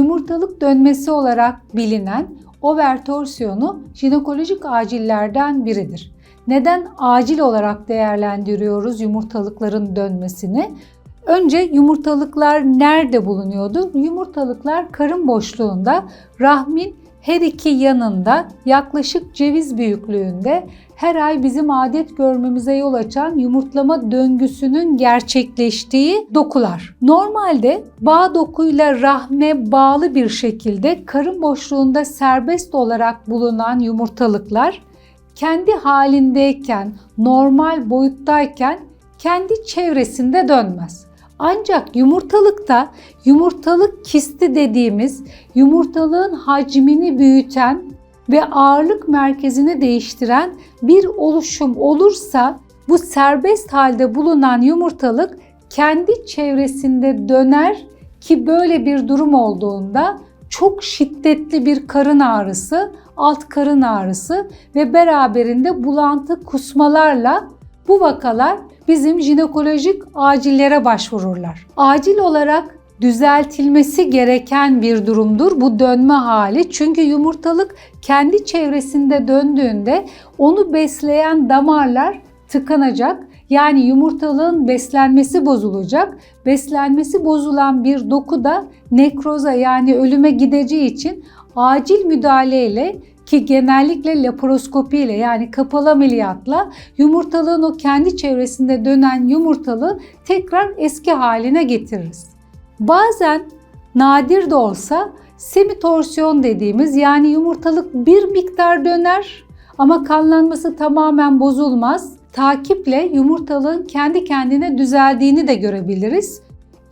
Yumurtalık dönmesi olarak bilinen over torsiyonu jinekolojik acillerden biridir. Neden acil olarak değerlendiriyoruz yumurtalıkların dönmesini? Önce yumurtalıklar nerede bulunuyordu? Yumurtalıklar karın boşluğunda rahmin her iki yanında yaklaşık ceviz büyüklüğünde her ay bizim adet görmemize yol açan yumurtlama döngüsünün gerçekleştiği dokular. Normalde bağ dokuyla rahme bağlı bir şekilde karın boşluğunda serbest olarak bulunan yumurtalıklar kendi halindeyken, normal boyuttayken kendi çevresinde dönmez. Ancak yumurtalıkta yumurtalık kisti dediğimiz yumurtalığın hacmini büyüten ve ağırlık merkezini değiştiren bir oluşum olursa bu serbest halde bulunan yumurtalık kendi çevresinde döner ki böyle bir durum olduğunda çok şiddetli bir karın ağrısı, alt karın ağrısı ve beraberinde bulantı kusmalarla bu vakalar bizim jinekolojik acillere başvururlar. Acil olarak düzeltilmesi gereken bir durumdur bu dönme hali. Çünkü yumurtalık kendi çevresinde döndüğünde onu besleyen damarlar tıkanacak. Yani yumurtalığın beslenmesi bozulacak. Beslenmesi bozulan bir doku da nekroza yani ölüme gideceği için acil müdahaleyle ki genellikle laparoskopi ile yani kapalı ameliyatla yumurtalığın o kendi çevresinde dönen yumurtalığı tekrar eski haline getiririz. Bazen nadir de olsa semitorsiyon dediğimiz yani yumurtalık bir miktar döner ama kanlanması tamamen bozulmaz. Takiple yumurtalığın kendi kendine düzeldiğini de görebiliriz.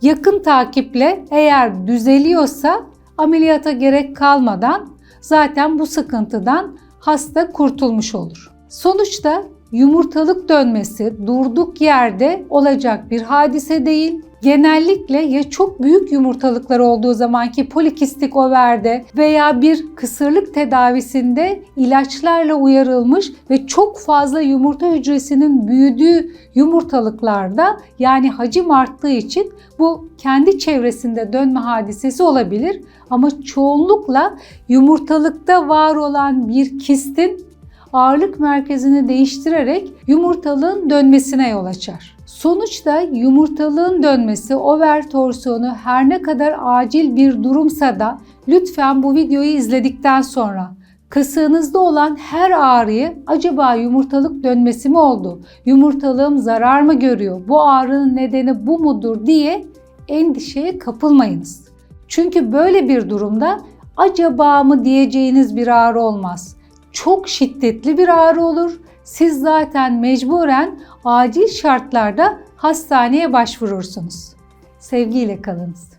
Yakın takiple eğer düzeliyorsa ameliyata gerek kalmadan zaten bu sıkıntıdan hasta kurtulmuş olur. Sonuçta yumurtalık dönmesi durduk yerde olacak bir hadise değil. Genellikle ya çok büyük yumurtalıklar olduğu zamanki polikistik overde veya bir kısırlık tedavisinde ilaçlarla uyarılmış ve çok fazla yumurta hücresinin büyüdüğü yumurtalıklarda yani hacim arttığı için bu kendi çevresinde dönme hadisesi olabilir. Ama çoğunlukla yumurtalıkta var olan bir kistin ağırlık merkezini değiştirerek yumurtalığın dönmesine yol açar. Sonuçta yumurtalığın dönmesi over torsiyonu her ne kadar acil bir durumsa da lütfen bu videoyu izledikten sonra kasığınızda olan her ağrıyı acaba yumurtalık dönmesi mi oldu? Yumurtalığım zarar mı görüyor? Bu ağrının nedeni bu mudur diye endişeye kapılmayınız. Çünkü böyle bir durumda acaba mı diyeceğiniz bir ağrı olmaz. Çok şiddetli bir ağrı olur. Siz zaten mecburen acil şartlarda hastaneye başvurursunuz. Sevgiyle kalınız.